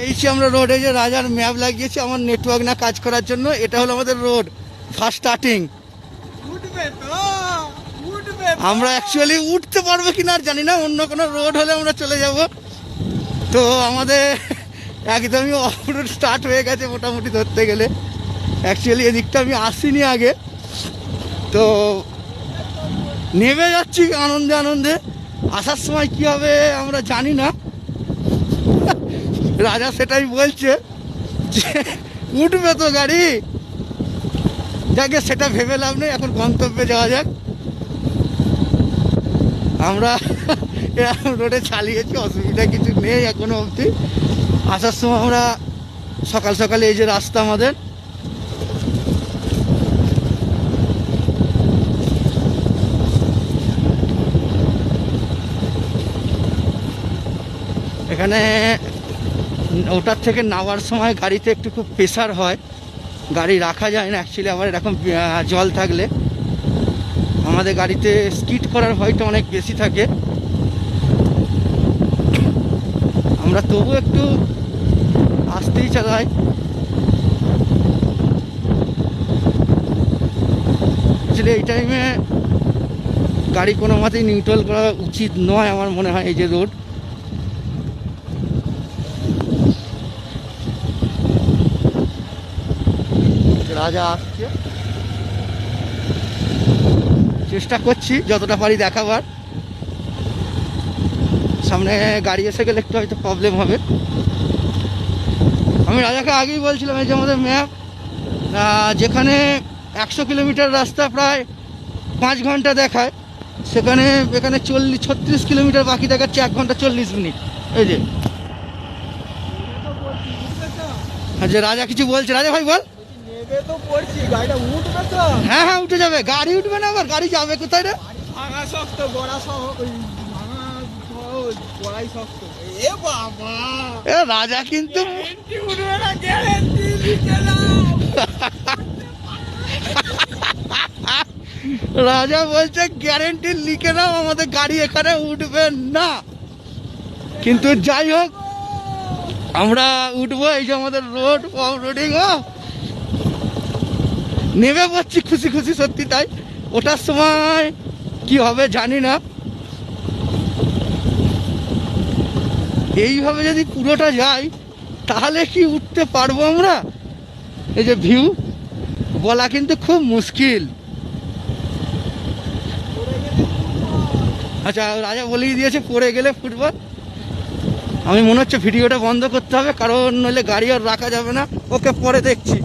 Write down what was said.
পেয়েছি আমরা রোডে যে রাজার ম্যাপ লাগিয়েছি আমার নেটওয়ার্ক না কাজ করার জন্য এটা হলো আমাদের রোড ফার্স্ট স্টার্টিং আমরা অ্যাকচুয়ালি উঠতে পারব কিনা আর জানি না অন্য কোনো রোড হলে আমরা চলে যাব। তো আমাদের একদমই অফ রোড স্টার্ট হয়ে গেছে মোটামুটি ধরতে গেলে। অ্যাকচুয়ালি এদিকটা আমি আসিনি আগে। তো নেমে যাচ্ছি আনন্দে আনন্দে। আসার সময় কী হবে আমরা জানি না। রাজা সেটাই বলছে যে, উঠবে তো গাড়ি। যাকে সেটা ভেবে লাভ নেই, এখন গন্তব্যে যাওয়া যাক। আমরা এরকম রোডে চালিয়েছি, অসুবিধা কিছু নেই এখনও অবধি। আসার সময় আমরা সকাল সকালে এই যে রাস্তা আমাদের। এখানে ওটার থেকে নামার সময় গাড়িতে একটু খুব প্রেশার হয়। গাড়ি রাখা যায় না অ্যাকচুয়ালি আবার এরকম জল থাকলে। আমাদের গাড়িতে স্কিড করার ভয়টা অনেক বেশি থাকে। আমরা তবু একটু আসতেই চালাই। আসলে এই টাইমে গাড়ি কোনো মতেই নিউট্রাল করা উচিত নয় আমার মনে হয় এই যে রোড রাজা। আসছে চেষ্টা করছি যতটা পারি দেখাবার। সামনে গাড়ি এসে গেলে একটু হয়তো প্রবলেম হবে। আমি রাজাকে আগেই বলছিলাম, এই যে আমাদের ম্যাপ যেখানে একশো কিলোমিটার রাস্তা প্রায় পাঁচ ঘণ্টা দেখায়, সেখানে এখানে চল্লিশ, ছত্রিশ কিলোমিটার বাকি দেখাচ্ছে এক ঘণ্টা চল্লিশ মিনিট। এই যে। রাজা কিছু বলছে রাজা ভাই বল। হ্যাঁ হ্যাঁ উঠে যাবে। গাড়ি উঠবে না আবার? গাড়ি যাবে কোথায় রে? শক্ত এ বাবা! এ রাজা কিন্তু উঠবে না গ্যারেন্টি লিখে রাজা বলছে গ্যারেন্টি লিখে নাও আমাদের গাড়ি এখানে উঠবে না। কিন্তু যাই হোক আমরা উঠবো এই যে আমাদের রোড অফ রোডিং নেমে পড়ছি খুশি খুশি সত্যি তাই। ওটার সময় কি হবে জানি না। এইভাবে যদি পুরোটা যাই, তাহলে কি উঠতে পারব আমরা? এই যে ভিউ বলা কিন্তু খুব মুশকিল। আচ্ছা রাজা বলেই দিয়েছে, পড়ে গেলে ফুটবল। আমি মনে হচ্ছে ভিডিওটা বন্ধ করতে হবে, কারণ নইলে গাড়ি আর রাখা যাবে না। ওকে পরে দেখছি।